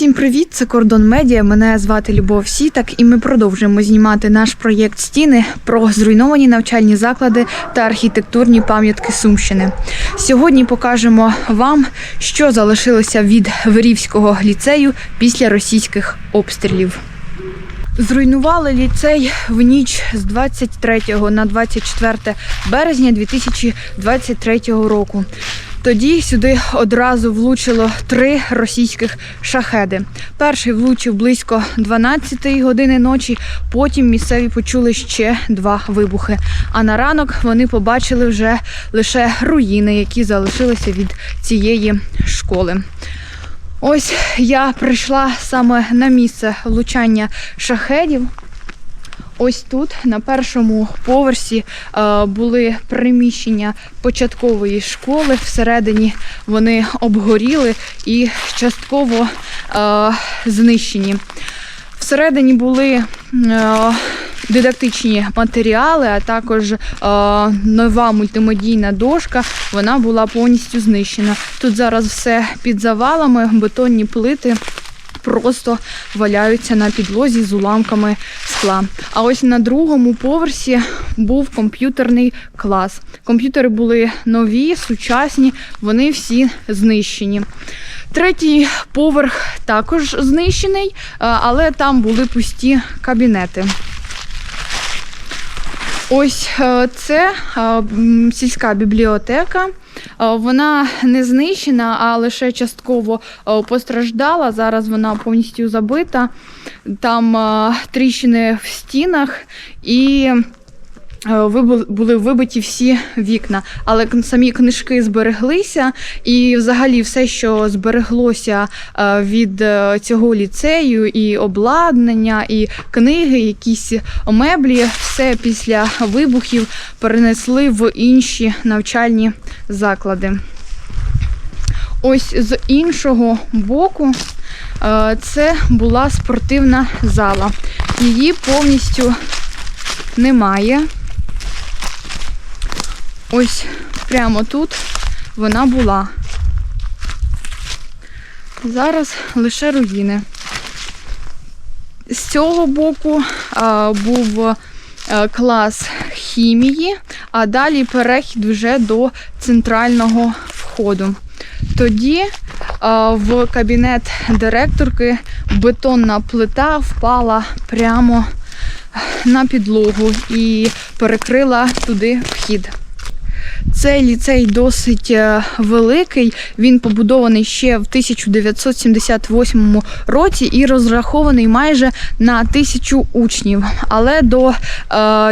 Усім привіт! Це Кордон Медіа. Мене звати Любов Сітак, і ми продовжуємо знімати наш проєкт Стіни про зруйновані навчальні заклади та архітектурні пам'ятки Сумщини. Сьогодні покажемо вам, що залишилося від Верівського ліцею після російських обстрілів. Зруйнували ліцей в ніч з 23 на 24 березня 2023 року. Тоді сюди одразу влучило три російських шахеди. Перший влучив близько 12 години ночі. Потім місцеві почули ще два вибухи. А на ранок вони побачили вже лише руїни, які залишилися від цієї школи. Ось я прийшла саме на місце влучання шахедів. Ось тут на першому поверсі е, були приміщення початкової школи. Всередині вони обгоріли і частково е, знищені. Всередині були е, дидактичні матеріали, а також е, нова мультимедійна дошка. Вона була повністю знищена. Тут зараз все під завалами, бетонні плити просто валяються на підлозі з уламками скла. А ось на другому поверсі був комп'ютерний клас. Комп'ютери були нові, сучасні, вони всі знищені. Третій поверх також знищений, е, але там були пусті кабінети. Ось е, це е, сільська бібліотека. Е, Вона не знищена, а лише частково постраждала. Зараз вона повністю забита. Там тріщини в стінах і були вибиті всі вікна. Але самі книжки збереглися, і взагалі все, що збереглося е, від е, цього ліцею, і обладнання, і книги, якісь меблі, все після вибухів перенесли в інші навчальні заклади. Ось з іншого боку е, це була спортивна зала. Її повністю немає. Ось прямо тут вона була. Зараз лише руїни. З цього боку а, був е, клас хімії, а далі перехід вже до центрального входу. Тоді а, в кабінет директорки бетонна плита впала прямо на підлогу і перекрила туди вхід. Цей ліцей досить е, великий. Він побудований ще в 1978 році і розрахований майже на тисячу учнів. Але до е,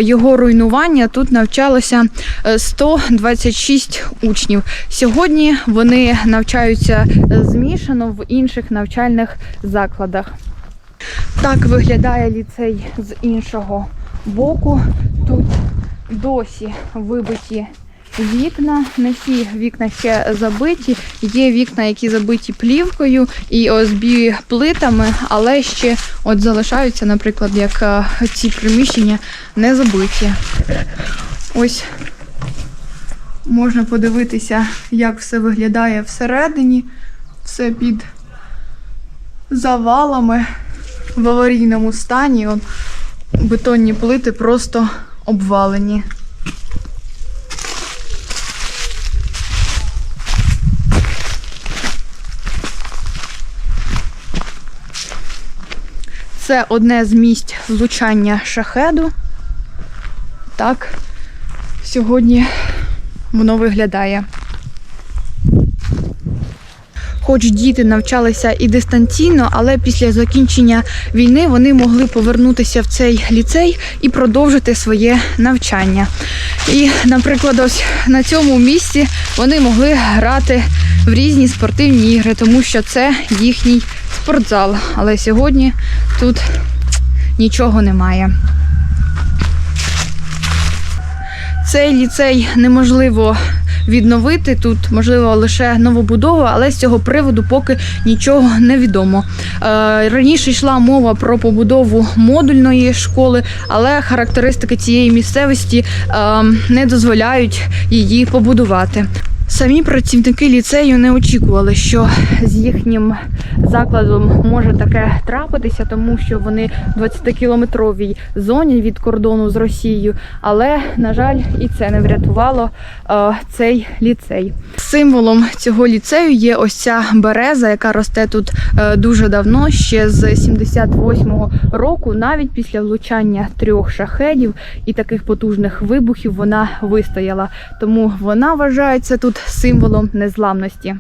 його руйнування тут навчалося е, 126 учнів. Сьогодні вони навчаються е, змішано в інших навчальних закладах. Так виглядає ліцей з іншого боку. Тут досі вибиті вікна. Не всі вікна ще забиті. Є вікна, які забиті плівкою і ОСБ плитами, але ще от залишаються, наприклад, як е, ці приміщення не забиті. Ось можна подивитися, як все виглядає всередині. Все під завалами в аварійному стані. Бетонні плити просто обвалені. Це одне з місць влучання шахеду. Так сьогодні воно виглядає. Хоч діти навчалися і дистанційно, але після закінчення війни вони могли повернутися в цей ліцей і продовжити своє навчання. І, наприклад, ось на цьому місці вони могли грати в різні спортивні ігри, тому що це їхній спортзал. Але сьогодні тут нічого немає. Цей ліцей неможливо відновити. Тут можливо лише новобудова, але з цього приводу поки нічого не відомо. Е, раніше йшла мова про побудову модульної школи, але характеристики цієї місцевості е, не дозволяють її побудувати. Самі працівники ліцею не очікували, що з їхнім закладом може таке трапитися, тому що вони в 20-кілометровій зоні від кордону з Росією. Але, на жаль, і це не врятувало е, цей ліцей. Символом цього ліцею є ось ця береза, яка росте тут е, дуже давно, ще з 78-го року, навіть після влучання трьох шахедів і таких потужних вибухів вона вистояла. Тому вона вважається тут символом незламності.